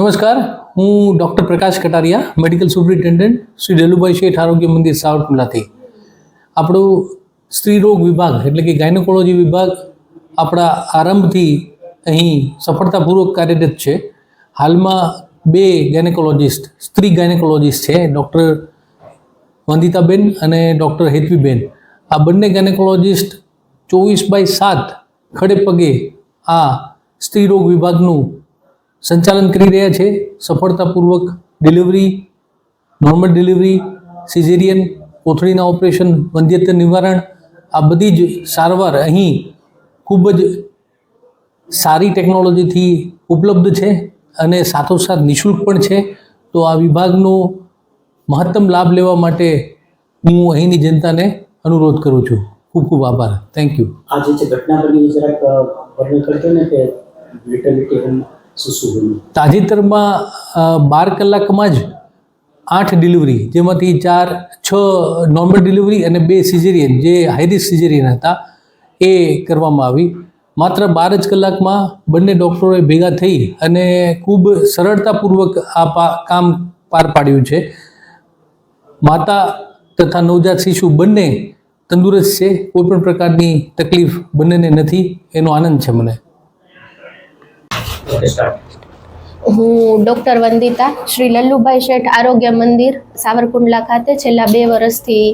નમસ્કાર, હું doctor Prakash Katariya, medical superintendent Shri Delubhai Sheth, Arogya Mandir સાવરકુંડલાથી. આપણું સ્ત્રીરોગ વિભાગ, એટલે કે ગાયનોકોલોજી વિભાગ, આપણા આરંભથી અહીં સફળતાપૂર્વક કાર્યરત છે. હાલમાં બે ગાયનેકોલોજિસ્ટ સ્ત્રી ગાયનેકોલોજિસ્ટ છે, ડૉક્ટર વંદિતાબેન અને ડૉક્ટર હેતવીબેન. આ બંને ગાયનેકોલોજિસ્ટ ચોવીસ બાય સાત ખડે પગે આ સ્ત્રીરોગ વિભાગનું સંચાલન કરી રહ્યા છે. સફળતાપૂર્વક ડિલિવરી નોર્મલ ડિલિવરી સિઝેરિયન કોથળીના ઓપરેશન વંધ્યત્વ નિવારણ, આ બધી જ સારવાર અહીં ખૂબ જ સારી ટેકનોલોજીથી ઉપલબ્ધ છે અને સાથોસાથ નિઃશુલ્ક પણ છે. તો આ વિભાગનો મહત્તમ લાભ લેવા માટે હું અહીંની જનતાને અનુરોધ કરું છું. ખૂબ ખૂબ આભાર. થેન્ક યુ આ જે ઘટના બની જરાક વર્ણન કરજો ને કે એમ શું તાજેતરમાં બાર કલાકમાં જ આઠ ડિલિવરી, જેમાંથી ચાર, છ નોર્મલ ડિલિવરી અને બે સિઝેરિયન, જે હાઈરિસ્ક સિઝેરિયન હતા, એ કરવામાં આવી. માત્ર બાર જ કલાકમાં બંને ડૉક્ટરોએ ભેગા થઈ અને ખૂબ સરળતાપૂર્વક આ કામ પાર પાડ્યું છે. માતા તથા નવજાત શિશુ બંને તંદુરસ્ત છે. કોઈપણ પ્રકારની તકલીફ બંનેને નથી. એનો આનંદ છે મને. હું ડૉક્ટર વંદિતા, શ્રી લલ્લુભાઈ શેઠ આરોગ્ય મંદિર, સાવરકુંડલા ખાતે છેલ્લા બે વર્ષથી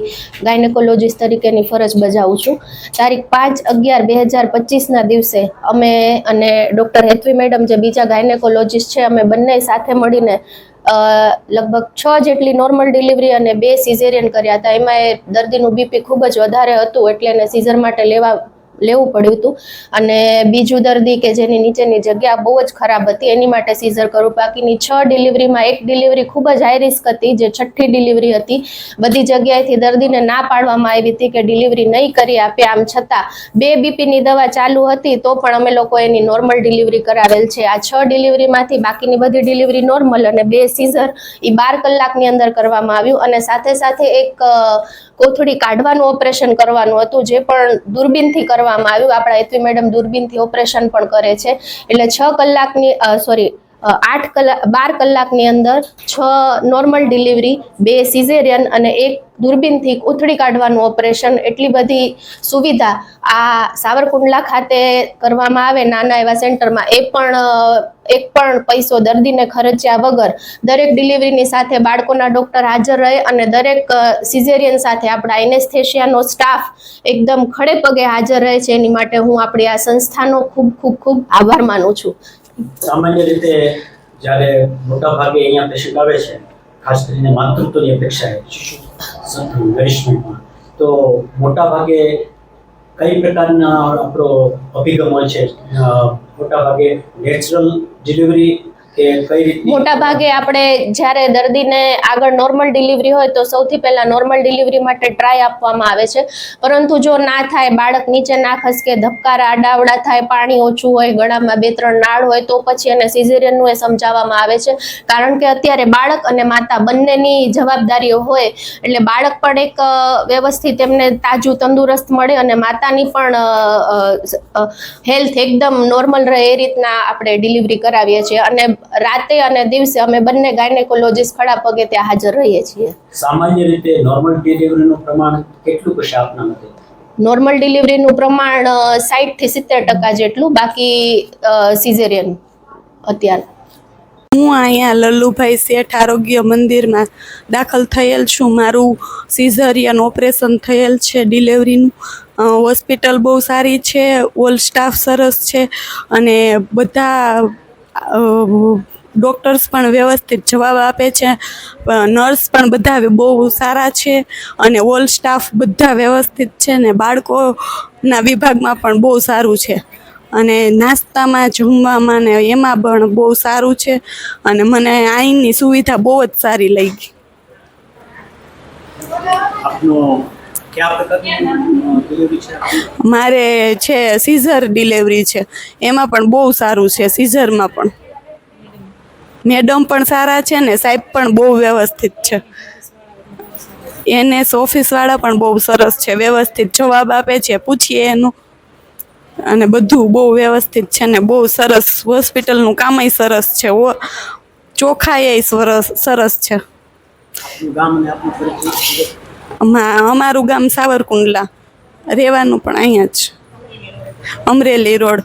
ગાયનેકોલોજીસ્ટ તરીકેની ફરજ બજાવું છું. તારીખ પાંચ અગિયાર બે હજાર પચીસના દિવસે અમે અને ડૉક્ટર હેતવી મેડમ, જે બીજા ગાયનેકોલોજીસ્ટ છે, અમે બંને સાથે મળીને લગભગ છ જેટલી નોર્મલ ડિલિવરી અને બે સિઝેરિયન કર્યા હતા. એમાં એ દર્દીનું બીપી ખૂબ જ વધારે હતું, એટલે એને સિઝર માટે લેવા લેવું પડ્યું હતું. અને બીજું દર્દી કે જેની નીચેની જગ્યા બહુ જ ખરાબ હતી, એની માટે સીઝર કરવું બાકીની છ ડિલિવરીમાં એક ડિલિવરી ખૂબ જ હાઈ રિસ્ક હતી, જે છઠ્ઠી ડિલિવરી હતી. બધી જગ્યાએથી દર્દીને ના પાડવામાં આવી હતી કે ડિલિવરી નહીં કરી આપે. આમ છતાં બે બીપીની દવા ચાલુ હતી, તો પણ અમે લોકો એની નોર્મલ ડિલિવરી કરાવેલ છે. આ છ ડિલિવરીમાંથી બાકીની બધી ડિલિવરી નોર્મલ અને બે સીઝર એ બાર કલાકની અંદર કરવામાં આવ્યું. અને સાથે સાથે એક કોથળી કાઢવાનું ઓપરેશન કરવાનું હતું, જે પણ દૂરબીનથી કરવામાં આવ્યું. આપણા એત્રી મેડમ દૂરબીનથી ઓપરેશન પણ કરે છે. એટલે છ કલાકની સોરી આઠ કલાક બાર કલાકની અંદર છ નોર્મલ ડિલિવરી બે સિઝેરિયન અને એક દૂરબીનથી ઉથડી કાઢવાનું ઓપરેશન એટલી બધી સુવિધા આ સાવરકુંડલા ખાતે કરવામાં આવે, નાના એવા સેન્ટરમાં એ પણ એક પણ પૈસો દર્દીને ખર્ચ્યા વગર દરેક ડિલિવરીની સાથે બાળકોના ડોક્ટર હાજર રહે અને દરેક સિઝેરિયન સાથે આપણા એનેસ્થેશિયાનો સ્ટાફ એકદમ ખડે પગે હાજર રહે છે. એની માટે હું આપણી આ સંસ્થાનો ખૂબ ખૂબ ખૂબ આભાર માનું છું. સામાન્ય રીતે જ્યારે મોટા ભાગે અહીંયા પેશન્ટ આવે છે, ખાસ કરીને માતૃત્વની અપેક્ષા તો મોટા ભાગે કઈ પ્રકારના આપણો અભિગમ હોય છે? અ, મોટા ભાગે નેચરલ ડિલિવરી મોટા ભાગે આપણે જ્યારે દર્દીને આગળ નોર્મલ ડિલિવરી હોય તો સૌથી પહેલા નોર્મલ ડિલિવરી માટે ટ્રાય આપવામાં આવે છે. પરંતુ જો ના થાય, બાળક નીચે ના ખસકે, ધબકારા આડાવડા થાય, પાણી ઓછું હોય, ગળામાં બે ત્રણ નાળ હોય, તો પછી એને સિઝેરિયનનું એ સમજાવવામાં આવે છે. કારણ કે અત્યારે બાળક અને માતા બંનેની જવાબદારીઓ હોય, એટલે બાળક પણ એક વ્યવસ્થિત એમને તાજું તંદુરસ્ત મળે અને માતાની પણ હેલ્થ એકદમ નોર્મલ રહે એ રીતના આપણે ડિલિવરી કરાવીએ છીએ. અને રાતે અને દિવસે અમે બંને ગાયનેકોલોજીસ્ટ ખડા પગે ત્યાં હાજર રહીએ છીએ. સામાન્ય રીતે નોર્મલ ડિલિવરીનું પ્રમાણ કેટલું કશે આપના મતે? નોર્મલ ડિલિવરીનું પ્રમાણ સાઠથી સિત્તેર ટકા જેટલું બાકી સિઝેરિયન અત્યારે. હું અહીંયા લલ્લુભાઈ શેઠ આરોગ્ય મંદિરમાં દાખલ થયેલ છું. મારું સિઝરિયન ઓપરેશન થયેલ છે. ડિલિવરીનું હોસ્પિટલ બહુ સારી છે. ઓલ સ્ટાફ સરસ છે. અને બધા ડૉક્ટર્સ પણ વ્યવસ્થિત જવાબ આપે છે. નર્સ પણ બધા બહુ સારા છે અને ઓલ સ્ટાફ બધા વ્યવસ્થિત છે ને બાળકોના વિભાગમાં પણ બહુ સારું છે. અને નાસ્તામાં જમવામાં ને એમાં પણ બહુ સારું છે અને મને અહીંની સુવિધા બહુ જ સારી લાગી. આપનો મારે છે સીઝર ડિલિવરી છે. એમાં પણ બહુ સારું છે સીઝરમાં પણ. મેડમ પણ સારા છે ને સાહેબ પણ બહુ વ્યવસ્થિત છે. એને ઓફિસવાળા પણ બહુ સરસ છે વ્યવસ્થિત જવાબ આપે છે પૂછીએ એનું. અને બધું બહુ વ્યવસ્થિત છે ને બહુ સરસ હોસ્પિટલનું કામય સરસ છે. ઓ ચોખ્ખાઈ સરસ સરસ છે. અમારું ગામ સાવરકુંડલા. રહેવાનું પણ અહીંયા જ. અમરેલી રોડ.